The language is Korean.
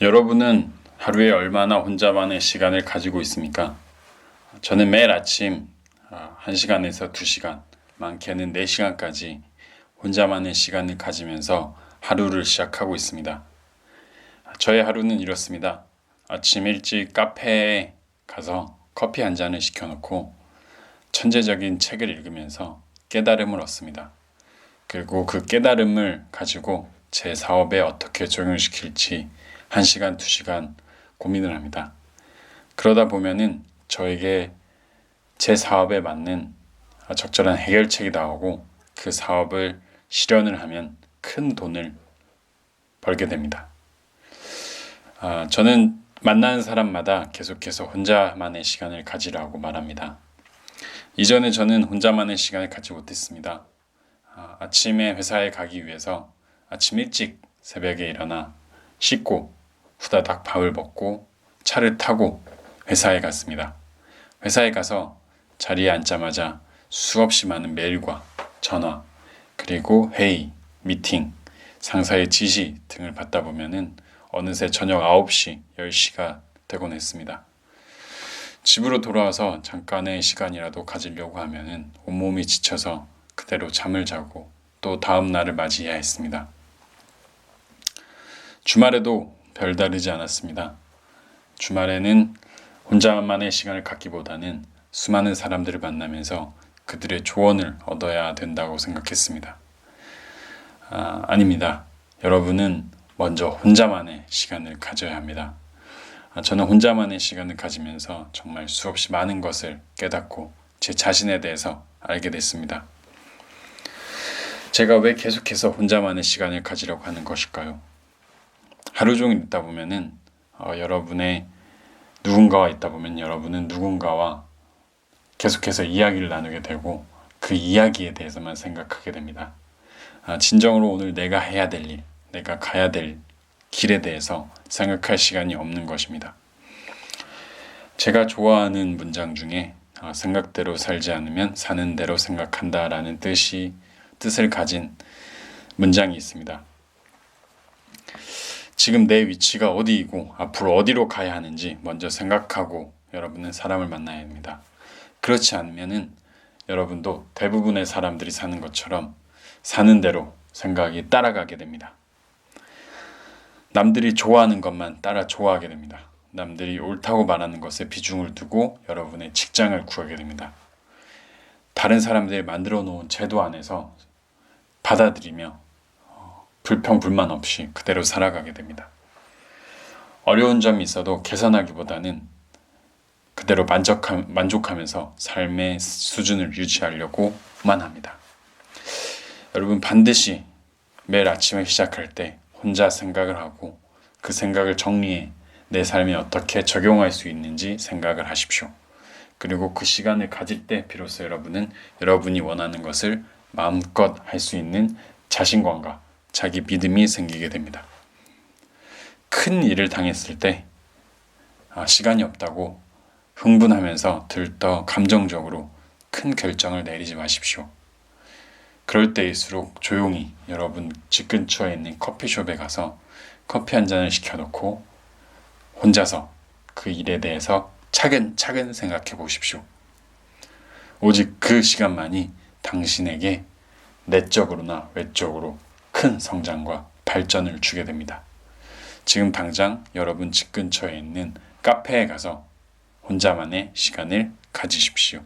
여러분은 하루에 얼마나 혼자만의 시간을 가지고 있습니까? 저는 매일 아침 1시간에서 2시간, 많게는 4시간까지 혼자만의 시간을 가지면서 하루를 시작하고 있습니다. 저의 하루는 이렇습니다. 아침 일찍 카페에 가서 커피 한 잔을 시켜놓고 천재적인 책을 읽으면서 깨달음을 얻습니다. 그리고 그 깨달음을 가지고 제 사업에 어떻게 적용시킬지 1시간, 2시간 고민을 합니다. 그러다 보면은 저에게 제 사업에 맞는 적절한 해결책이 나오고 그 사업을 실현을 하면 큰 돈을 벌게 됩니다. 아, 저는 만나는 사람마다 계속해서 혼자만의 시간을 가지라고 말합니다. 이전에 저는 혼자만의 시간을 갖지 못했습니다. 아, 아침에 회사에 가기 위해서 아침 일찍 새벽에 일어나 씻고 후다닥 밥을 먹고 차를 타고 회사에 갔습니다. 회사에 가서 자리에 앉자마자 수없이 많은 메일과 전화, 그리고 회의, 미팅, 상사의 지시 등을 받다 보면은 어느새 저녁 9시, 10시가 되곤 했습니다. 집으로 돌아와서 잠깐의 시간이라도 가지려고 하면은 온몸이 지쳐서 그대로 잠을 자고 또 다음 날을 맞이해야 했습니다. 주말에도 별다르지 않았습니다. 주말에는 혼자만의 시간을 갖기보다는 수많은 사람들을 만나면서 그들의 조언을 얻어야 된다고 생각했습니다. 아, 아닙니다. 여러분은 먼저 혼자만의 시간을 가져야 합니다. 아, 저는 혼자만의 시간을 가지면서 정말 수없이 많은 것을 깨닫고 제 자신에 대해서 알게 됐습니다. 제가 왜 계속해서 혼자만의 시간을 가지려고 하는 것일까요? 하루 종일 있다 보면은 어, 여러분의 누군가와 있다 보면 여러분은 누군가와 계속해서 이야기를 나누게 되고 그 이야기에 대해서만 생각하게 됩니다. 아, 진정으로 오늘 내가 해야 될 일, 내가 가야 될 길에 대해서 생각할 시간이 없는 것입니다. 제가 좋아하는 문장 중에 아, 생각대로 살지 않으면 사는 대로 생각한다라는 뜻이 뜻을 가진 문장이 있습니다. 지금 내 위치가 어디이고 앞으로 어디로 가야 하는지 먼저 생각하고 여러분은 사람을 만나야 합니다. 그렇지 않으면은 여러분도 대부분의 사람들이 사는 것처럼 사는 대로 생각이 따라가게 됩니다. 남들이 좋아하는 것만 따라 좋아하게 됩니다. 남들이 옳다고 말하는 것에 비중을 두고 여러분의 직장을 구하게 됩니다. 다른 사람들이 만들어 놓은 제도 안에서 받아들이며 불평 불만 없이 그대로 살아가게 됩니다. 어려운 점이 있어도 개선하기보다는 그대로 만족하, 만족하 면서 삶의 수준을 유지하려고만 합니다. 여러분 반드시 매일 아침에 시작할 때 혼자 생각을 하고 그 생각을 정리해 내 삶에 어떻게 적용할 수 있는지 생각을 하십시오. 그리고 그 시간을 가질 때 비로소 여러분은 여러분이 원하는 것을 마음껏 할 수 있는 자신감과 자기 믿음이 생기게 됩니다. 큰 일을 당했을 때 아, 시간이 없다고 흥분하면서 들떠 감정적으로 큰 결정을 내리지 마십시오. 그럴 때일수록 조용히 여러분 집 근처에 있는 커피숍에 가서 커피 한 잔을 시켜놓고 혼자서 그 일에 대해서 차근차근 생각해 보십시오. 오직 그 시간만이 당신에게 내적으로나 외적으로 큰 성장과 발전을 주게 됩니다. 지금 당장 여러분 집 근처에 있는 카페에 가서 혼자만의 시간을 가지십시오.